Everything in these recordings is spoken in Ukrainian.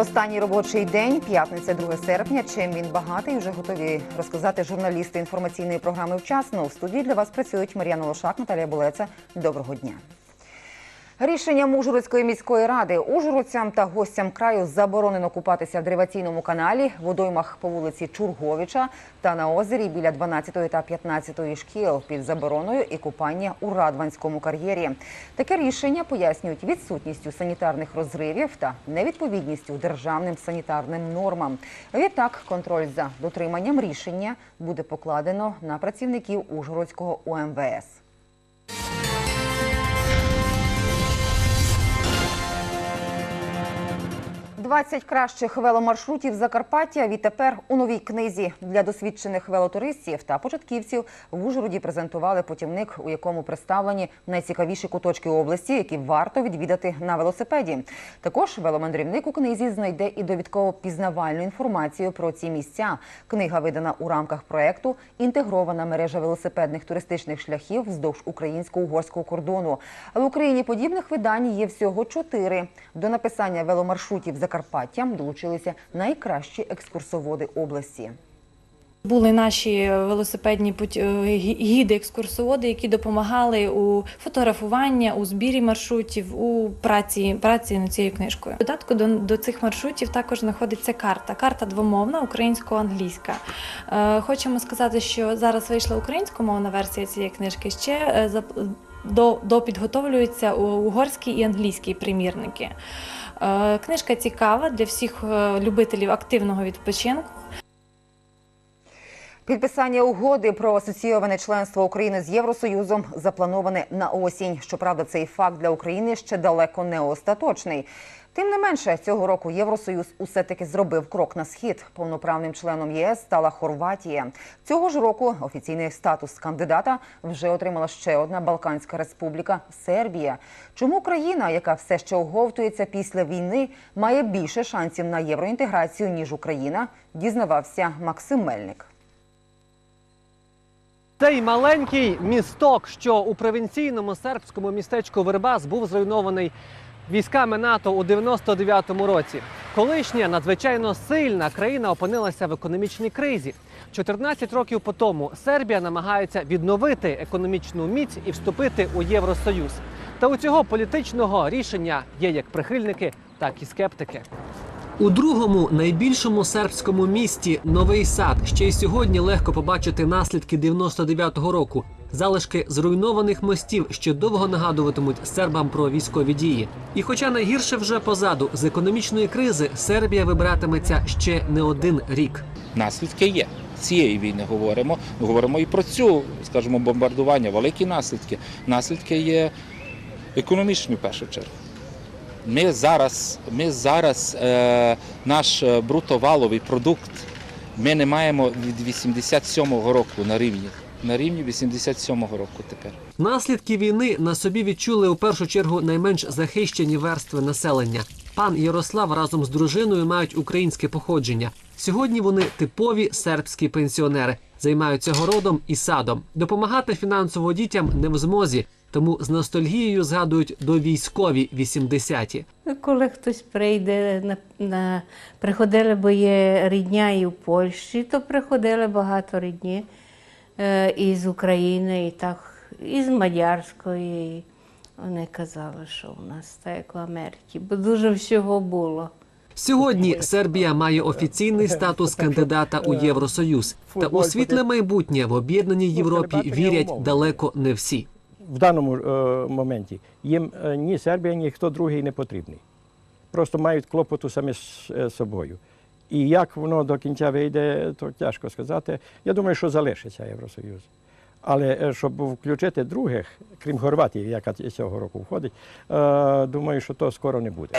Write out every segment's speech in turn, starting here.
Останній робочий день, п'ятниця, 2 серпня. Чим він багатий, вже готові розказати журналісти інформаційної програми вчасно. У студії для вас працюють Мар'яна Лошак, Наталія Булеца. Доброго дня. Рішенням Ужгородської міської ради ужгородцям та гостям краю заборонено купатися в древаційному каналі, водоймах по вулиці Чурговича та на озері біля 12 та 15 шкіл під забороною і купання у Радванському кар'єрі. Таке рішення пояснюють відсутністю санітарних розривів та невідповідністю державним санітарним нормам. Відтак, контроль за дотриманням рішення буде покладено на працівників Ужгородського УМВС. 20 кращих веломаршрутів Закарпаття відтепер у новій книзі для досвідчених велотуристів та початківців в Ужгороді презентували путівник, у якому представлені найцікавіші куточки області, які варто відвідати на велосипеді. Також веломандрівник у книзі знайде і довідково пізнавальну інформацію про ці місця. Книга видана у рамках проекту Інтегрована мережа велосипедних туристичних шляхів вздовж українсько-угорського кордону. В Україні подібних видань є всього чотири. До написання веломаршрутів Закарпаттям долучилися найкращі екскурсоводи області. Були наші велосипедні е, гіди, екскурсоводи, які допомагали у фотографуванні, у збірі маршрутів, у праці, праці над цією книжкою. Додатку до, до цих маршрутів також знаходиться карта. Карта двомовна, українсько-англійська. Е, хочемо сказати, що зараз вийшла українськомовна версія цієї книжки. Ще е, зап- до, допідготовлюються у- угорські і англійські примірники. Е, Книжка цікава для всіх любителів активного відпочинку. Підписання угоди про асоційоване членство України з Євросоюзом заплановане на осінь. Щоправда, цей факт для України ще далеко не остаточний. Тим не менше, цього року Євросоюз усе таки зробив крок на схід. Повноправним членом ЄС стала Хорватія. Цього ж року офіційний статус кандидата вже отримала ще одна Балканська республіка Сербія. Чому країна, яка все ще оговтується після війни, має більше шансів на євроінтеграцію ніж Україна, дізнавався Максим Мельник. Цей маленький місток, що у провінційному сербському містечку Вербас був зруйнований військами НАТО у 99-му році. Колишня надзвичайно сильна країна опинилася в економічній кризі. 14 років по тому Сербія намагається відновити економічну міць і вступити у Євросоюз. Та у цього політичного рішення є як прихильники, так і скептики. У другому найбільшому сербському місті Новий Сад ще й сьогодні легко побачити наслідки 99-го року. Залишки зруйнованих мостів ще довго нагадуватимуть сербам про військові дії. І хоча найгірше вже позаду з економічної кризи Сербія вибиратиметься ще не один рік. наслідки є. Цієї війни говоримо. Ми говоримо і про цю, скажімо, бомбардування, великі наслідки. Наслідки є економічні в першу чергу. Ми зараз, ми зараз е, наш е, брутоваловий продукт ми не маємо від 87-го року на рівні. На рівні 87-го року тепер. Наслідки війни на собі відчули у першу чергу найменш захищені верстви населення. Пан Ярослав разом з дружиною мають українське походження. Сьогодні вони типові сербські пенсіонери, займаються городом і садом. Допомагати фінансово дітям не в змозі, тому з ностальгією згадують до військові 80-ті. Коли хтось прийде на, на приходили, бо є рідня і в Польщі, то приходили багато рідні е, і з України, і так, і з Мадярської. І Вони казали, що у нас так як в Америці, бо дуже всього було. Сьогодні Сербія має офіційний статус кандидата у Євросоюз. Та у світле майбутнє в об'єднаній Європі вірять далеко не всі. В даному е, моменті їм е, ні Сербія, ні хто другий не потрібний. Просто мають клопоту самі з е, собою. І як воно до кінця вийде, то тяжко сказати. Я думаю, що залишиться Євросоюз. Але щоб включити других, крім Хорватії, яка цього року входить, думаю, що то скоро не буде.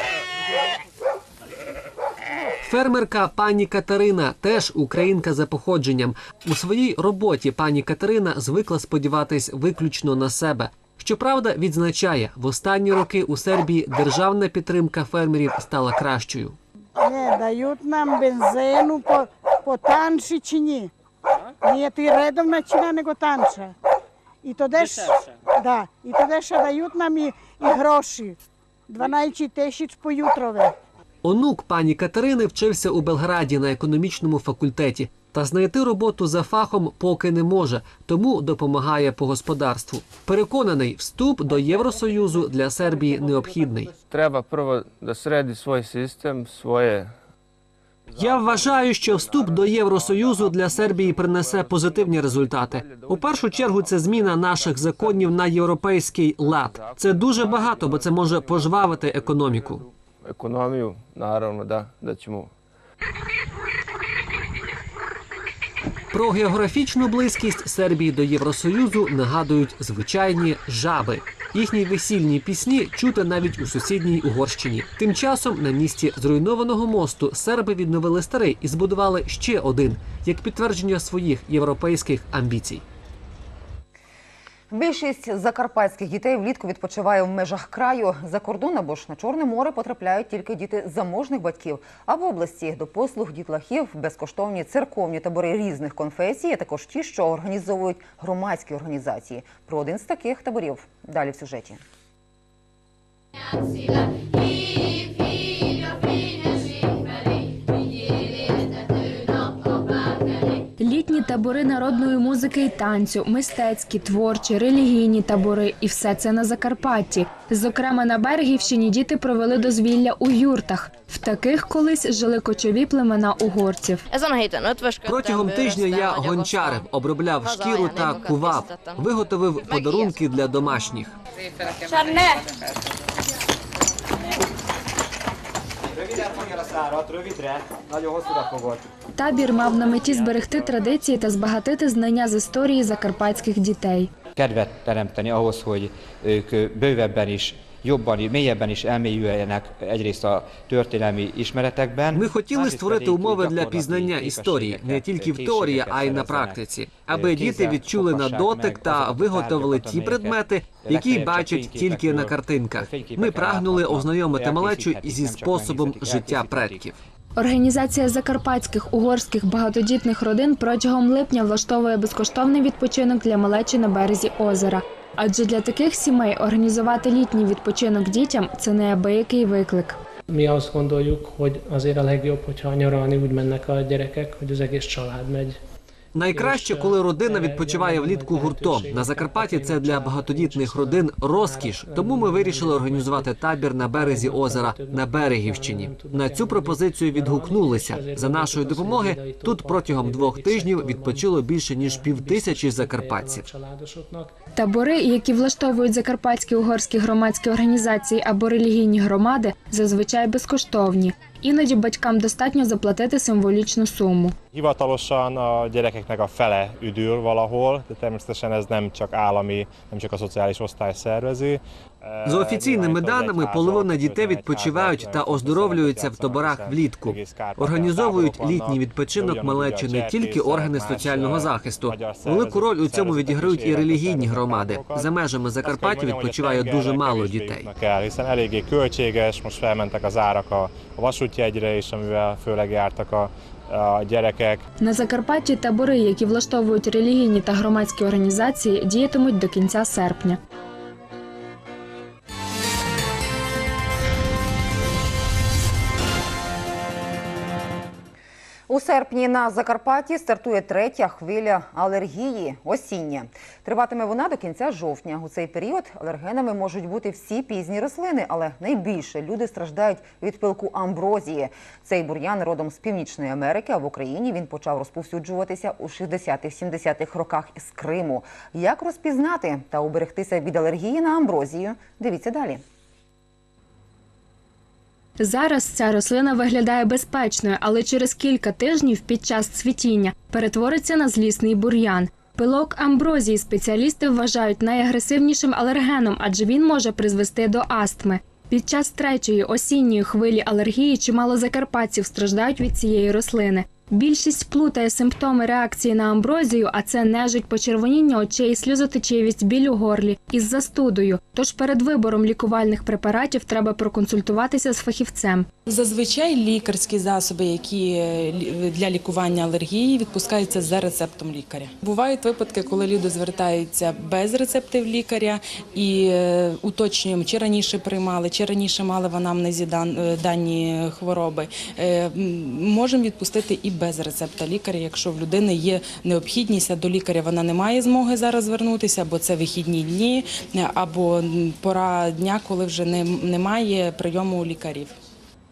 Фермерка пані Катерина теж українка за походженням. У своїй роботі пані Катерина звикла сподіватись виключно на себе. Щоправда, відзначає, в останні роки у Сербії державна підтримка фермерів стала кращою. Не, дають нам бензину по, по танші чи ні. Nije ti redovna ціна, nego tanša. І то деш, да, і то ще дають нам і, і гроші. 12 тисяч по ютрове. Онук пані Катерини вчився у Белграді на економічному факультеті. Та знайти роботу за фахом поки не може, тому допомагає по господарству. Переконаний, вступ до Євросоюзу для Сербії необхідний. Prvo da sredi svoj sistem, Я вважаю, що вступ до Євросоюзу для Сербії принесе позитивні результати. У першу чергу це зміна наших законів на європейський лад. Це дуже багато, бо це може пожвавити економіку. Ekonomiju, naravno da, da ćemo Про географічну близькість Сербії до Євросоюзу нагадують звичайні жаби. Їхні весільні пісні чути навіть у сусідній Угорщині. Тим часом на місці зруйнованого мосту серби відновили старий і збудували ще один як підтвердження своїх європейських амбіцій. Більшість закарпатських дітей влітку відпочиває в межах краю. За кордон або ж на Чорне море потрапляють тільки діти заможних батьків. А в області до послуг дітлахів безкоштовні церковні табори різних конфесій, а також ті, що організовують громадські організації. Про один з таких таборів далі в сюжеті. Табори народної музики і танцю, мистецькі, творчі, релігійні табори і все це на Закарпатті. Зокрема, на Бергівщині діти провели дозвілля у юртах. В таких колись жили кочові племена угорців. Протягом тижня я гончарив, обробляв шкіру та кував, виготовив подарунки для домашніх. Табір мав на меті зберегти традиції та збагатити знання з історії закарпатських дітей. kedvet teremteni ahhoz, hogy ők bővebben is, jobban, mélyebben is elmélyüljenek egyrészt a történelmi ismeretekben. Ми хотіли створити умови для пізнання історії не тільки в теорії, а й на практиці, аби діти відчули на дотик та виготовили ті предмети, які бачать тільки на картинках. Ми прагнули ознайомити малечу зі способом життя предків. Організація закарпатських угорських багатодітних родин протягом липня влаштовує безкоштовний відпочинок для малечі на березі ozera. Адже для таких сімей організувати літній відпочинок дітям це неабиякий виклик. Mi azt gondoljuk, hogy azért a legjobb, hogyha nyaralni úgy mennek a gyerekek, hogy az egész család megy. Найкраще, коли родина відпочиває влітку гуртом. На Закарпатті це для багатодітних родин розкіш. Тому ми вирішили організувати табір на березі озера на Берегівщині. На цю пропозицію відгукнулися. За нашої допомоги тут протягом двох тижнів відпочило більше ніж півтисячі закарпатців. Табори, які влаштовують закарпатські угорські громадські організації або релігійні громади, зазвичай безкоштовні. Іноді батькам достатньо заплатити символічну суму. Hivatalosan a gyerekeknek a fele üdül valahol, de természetesen ez nem csak állami, nem csak a szociális osztály szervezi. За офіційними даними, половина дітей відпочивають та оздоровлюються в таборах влітку. Організовують літній відпочинок малечі не тільки органи соціального захисту. Велику роль у цьому відіграють і релігійні громади. За межами Закарпаття відпочиває дуже мало дітей. Gyerekek. На Закарпатті табори, які влаштовують релігійні та громадські організації, діятимуть до кінця серпня. Серпні на Закарпатті стартує третя хвиля алергії осіння. Триватиме вона до кінця жовтня. У цей період алергенами можуть бути всі пізні рослини, але найбільше люди страждають від пилку амброзії. Цей бур'ян родом з північної Америки, а в Україні він почав розповсюджуватися у 60-70-х роках з Криму. Як розпізнати та уберегтися від алергії на амброзію? Дивіться далі. Зараз ця рослина виглядає безпечною, але через кілька тижнів під час цвітіння перетвориться на злісний бур'ян. Пилок амброзії спеціалісти вважають найагресивнішим алергеном, адже він може призвести до астми. Під час третьої осінньої хвилі алергії чимало закарпатців страждають від цієї рослини. Більшість плутає симптоми реакції на амброзію, а це нежить, почервоніння очей, сльозотечивість, біль у горлі із застудою. Тож перед вибором лікувальних препаратів треба проконсультуватися з фахівцем. Зазвичай лікарські засоби, які е, для лікування алергії, відпускаються за рецептом лікаря. Бувають випадки, коли люди звертаються без рецептів лікаря і е, уточнюємо, чи раніше приймали, чи раніше мали в анамнезі е, дані хвороби. Можемо відпустити і без рецепта лікаря, якщо в людини є необхідність, а до лікаря вона не має змоги зараз звернутися, або це вихідні дні, або пора дня, коли вже немає прийому у лікарів.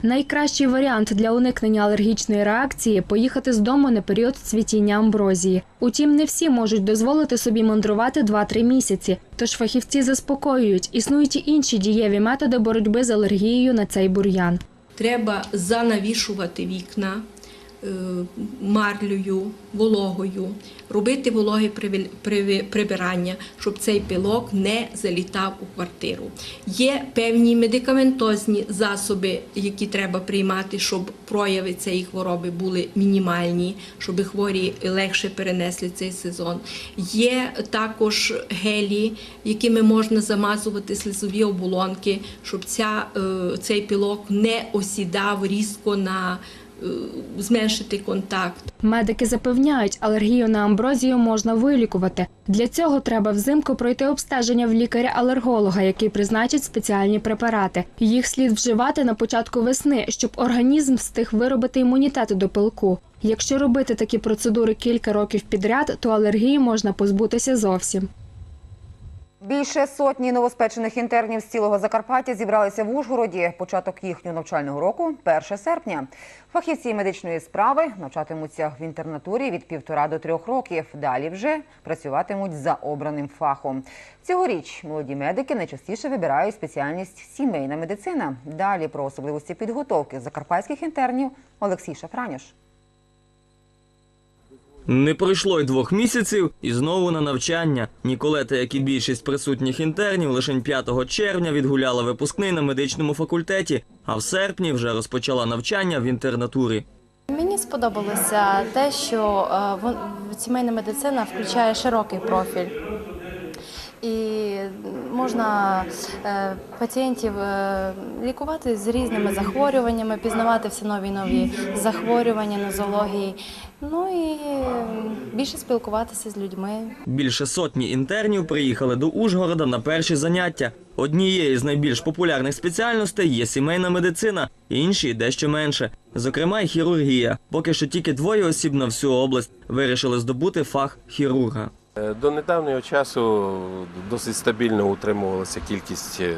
Найкращий варіант для уникнення алергічної реакції поїхати з дому на період цвітіння амброзії. Утім, не всі можуть дозволити собі мандрувати 2-3 місяці. Тож фахівці заспокоюють, існують і інші дієві методи боротьби з алергією на цей бур'ян. Треба занавішувати вікна марлею, вологою, робити вологе прибирання, щоб цей пилок не залітав у квартиру. Є певні медикаментозні засоби, які треба приймати, щоб прояви цієї хвороби були мінімальні, щоб хворі легше перенесли цей сезон. Є також гелі, якими можна замазувати слизові оболонки, щоб ця, е, цей пилок не осідав різко на е, зменшити контакт. Медики запевняють, алергію на амброзію можна вилікувати. Для цього треба взимку пройти обстеження в лікаря-алерголога, який призначить спеціальні препарати. Їх слід вживати на початку весни, щоб організм встиг виробити імунітет до пилку. Якщо робити такі процедури кілька років підряд, то алергії можна позбутися зовсім. Більше сотні новоспечених інтернів з цілого Закарпаття зібралися в Ужгороді. Початок їхнього навчального року 1 серпня. Фахівці медичної справи навчатимуться в інтернатурі від півтора до трьох років. Далі вже працюватимуть за обраним фахом. Цьогоріч молоді медики найчастіше вибирають спеціальність сімейна медицина. Далі про особливості підготовки закарпатських інтернів Олексій Шафраніш. Не пройшло й двох місяців і знову на навчання. Ніколета, як і більшість присутніх інтернів, лише 5 червня відгуляла випускний на медичному факультеті, а в серпні вже розпочала навчання в інтернатурі. Мені сподобалося те, що е, сімейна медицина включає широкий профіль. І можна е, пацієнтів е, лікувати з різними захворюваннями, пізнавати всі нові і нові захворювання, нозології. Ну і більше спілкуватися з людьми. Більше сотні інтернів приїхали до Ужгорода на перші заняття. Однією з найбільш популярних спеціальностей є сімейна медицина, інші дещо менше. Зокрема, й хірургія. Поки що тільки двоє осіб на всю область вирішили здобути фах хірурга. Е, До недавнього часу досить стабільно утримувалася кількість е,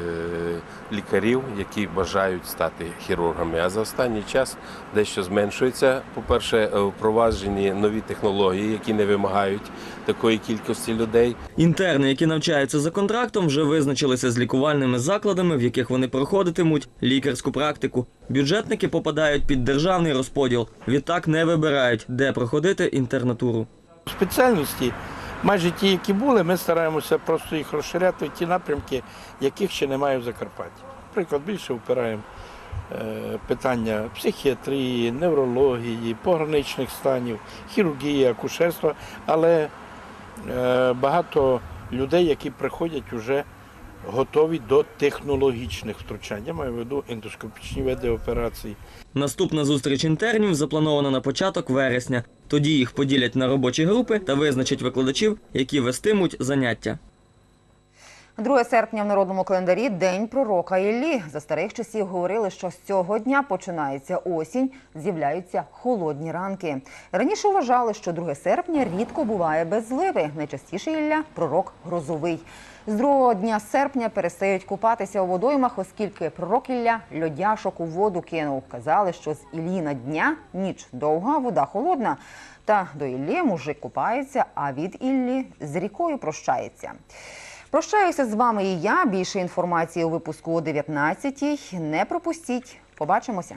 лікарів, які бажають стати хірургами. А за останній час дещо зменшується. По-перше, е, впроваджені нові технології, які не вимагають такої кількості людей. Інтерни, які навчаються за контрактом, вже визначилися з лікувальними закладами, в яких вони проходитимуть лікарську практику. Бюджетники попадають під державний розподіл. Відтак не вибирають, де проходити інтернатуру. спеціальності, майже ті, які були, ми стараємося просто їх розширяти в ті напрямки, яких ще немає в Закарпатті. Наприклад, більше впираємо е, питання психіатрії, неврології, пограничних станів, хірургії, акушерства, але е, багато людей, які приходять уже готові до технологічних втручань. Я маю в виду ендоскопічні види операцій. Наступна зустріч інтернів запланована на початок вересня. Тоді їх поділять на робочі групи та визначать викладачів, які вестимуть заняття. 2 серпня в народному календарі День пророка Іллі. За старих часів говорили, що з цього дня починається осінь, з'являються холодні ранки. Раніше вважали, що 2 серпня рідко буває без зливи. Найчастіше Ілля пророк грозовий. З другого дня серпня перестають купатися у водоймах, оскільки пророк Ілля льодяшок у воду кинув. Казали, що з Ілліна дня ніч довга, вода холодна. Та до Іллі мужик купається, а від Іллі з рікою прощається. Прощаюся з вами і я. Більше інформації у випуску о 19-й. Не пропустіть. Побачимося.